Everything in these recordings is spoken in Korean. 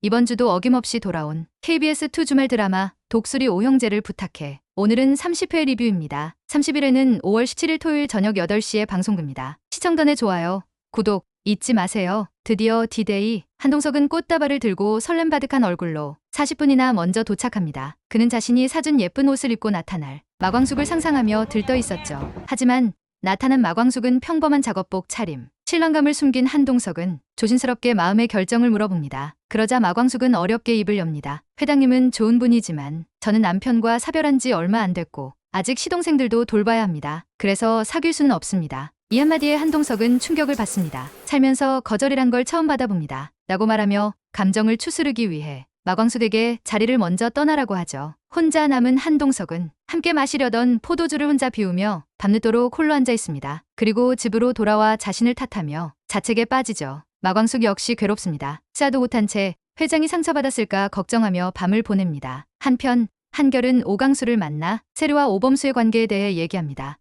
이번 주도 어김없이 돌아온 KBS2 주말 드라마 독수리 오형제를 부탁해. 오늘은 30회 리뷰입니다. 30일에는 5월 17일 토요일 저녁 8시에 방송됩니다. 시청 전에 좋아요, 구독 잊지 마세요. 드디어 디데이 한동석은 꽃다발을 들고 설렘바득한 얼굴로 40분이나 먼저 도착합니다. 그는 자신이 사준 예쁜 옷을 입고 나타날 마광숙을 상상하며 들떠 있었죠. 하지만 나타난 마광숙은 평범한 작업복 차림. 신랑감을 숨긴 한동석은 조심스럽게 마음의 결정을 물어봅니다. 그러자 마광숙은 어렵게 입을 엽니다. 회장님은 좋은 분이지만 저는 남편과 사별한 지 얼마 안 됐고 아직 시동생들도 돌봐야 합니다. 그래서 사귈 수는 없습니다. 이 한마디에 한동석은 충격을 받습니다. 살면서 거절이란 걸 처음 받아봅니다. 라고 말하며 감정을 추스르기 위해 마광숙에게 자리를 먼저 떠나라고 하죠. 혼자 남은 한동석은 함께 마시려던 포도주를 혼자 비우며 밤늦도록 홀로 앉아 있습니다. 그리고 집으로 돌아와 자신을 탓하며 자책에 빠지죠. 마광숙 역시 괴롭습니다. 싸도 못한 채 회장이 상처받았을까 걱정하며 밤을 보냅니다. 한편 한결은 오강수를 만나 세류와 오범수의 관계에 대해 얘기합니다.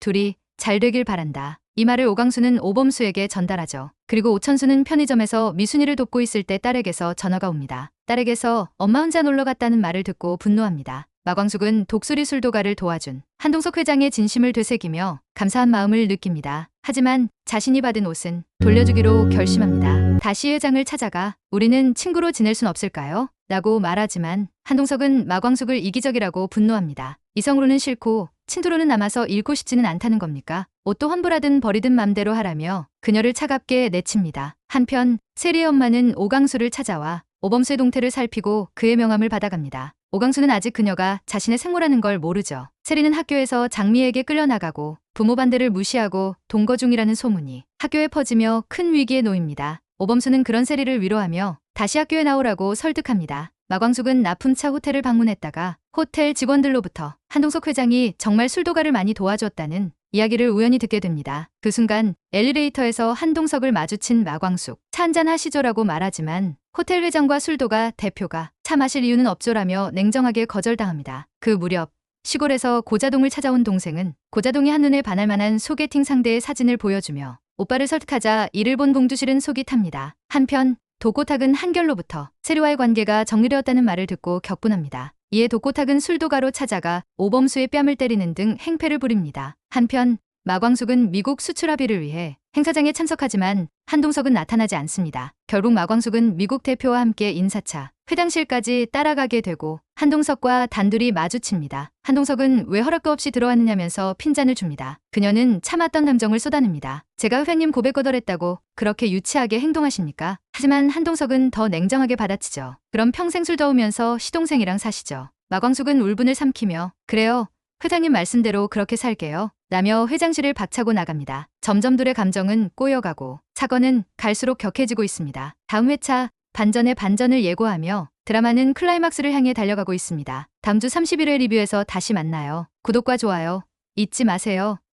둘이 잘 되길 바란다. 이 말을 오강수는 오범수에게 전달하죠. 그리고 오천수는 편의점에서 미순이를 돕고 있을 때 딸에게서 전화가 옵니다. 딸에게서 엄마 혼자 놀러 갔다는 말을 듣고 분노합니다. 마광숙은 독수리 술도가를 도와준 한동석 회장의 진심을 되새기며 감사한 마음을 느낍니다. 하지만 자신이 받은 옷은 돌려주기로 결심합니다. 다시 회장을 찾아가 우리는 친구로 지낼 순 없을까요? 라고 말하지만 한동석은 마광숙을 이기적이라고 분노합니다. 이성으로는 싫고 친투로는 남아서 잃고 싶지는 않다는 겁니까? 옷도 환불하든 버리든 맘대로 하라며 그녀를 차갑게 내칩니다. 한편 세리의 엄마는 오강수를 찾아와 오범수의 동태를 살피고 그의 명함을 받아갑니다. 오강수는 아직 그녀가 자신의 생모라는 걸 모르죠. 세리는 학교에서 장미에게 끌려나가고 부모 반대를 무시하고 동거 중이라는 소문이 학교에 퍼지며 큰 위기에 놓입니다. 오범수는 그런 세리를 위로하며 다시 학교에 나오라고 설득합니다. 마광숙은 납품차 호텔을 방문했다가 호텔 직원들로부터 한동석 회장이 정말 술도가를 많이 도와줬다는 이야기를 우연히 듣게 됩니다. 그 순간 엘리베이터에서 한동석을 마주친 마광숙 차 한잔 하시죠라고 말하지만 호텔 회장과 술도가 대표가 차 마실 이유는 없죠라며 냉정하게 거절당합니다. 그 무렵 시골에서 고자동을 찾아온 동생은 고자동이 한눈에 반할 만한 소개팅 상대의 사진을 보여주며 오빠를 설득하자 이를 본 봉두실은 속이 탑니다. 한편 도꼬탁은 한결로부터 세리와의 관계가 정리되었다는 말을 듣고 격분합니다. 이에 도꼬탁은 술도가로 찾아가 오범수의 뺨을 때리는 등 행패를 부립니다. 한편 마광숙은 미국 수출 합의를 위해 행사장에 참석하지만 한동석은 나타나지 않습니다. 결국 마광숙은 미국 대표와 함께 인사차 회당실까지 따라가게 되고 한동석과 단둘이 마주칩니다. 한동석은 왜 허락도 없이 들어왔느냐면서 핀잔을 줍니다. 그녀는 참았던 감정을 쏟아냅니다. 제가 회장님 고백 거절했다고 그렇게 유치하게 행동하십니까? 하지만 한동석은 더 냉정하게 받아치죠. 그럼 평생 술 더우면서 시동생이랑 사시죠. 마광숙은 울분을 삼키며 그래요. 회장님 말씀대로 그렇게 살게요. 라며 회장실을 박차고 나갑니다. 점점 둘의 감정은 꼬여가고 사건은 갈수록 격해지고 있습니다. 다음 회차 반전의 반전을 예고하며 드라마는 클라이막스를 향해 달려가고 있습니다. 다음 주 31회 리뷰에서 다시 만나요. 구독과 좋아요 잊지 마세요.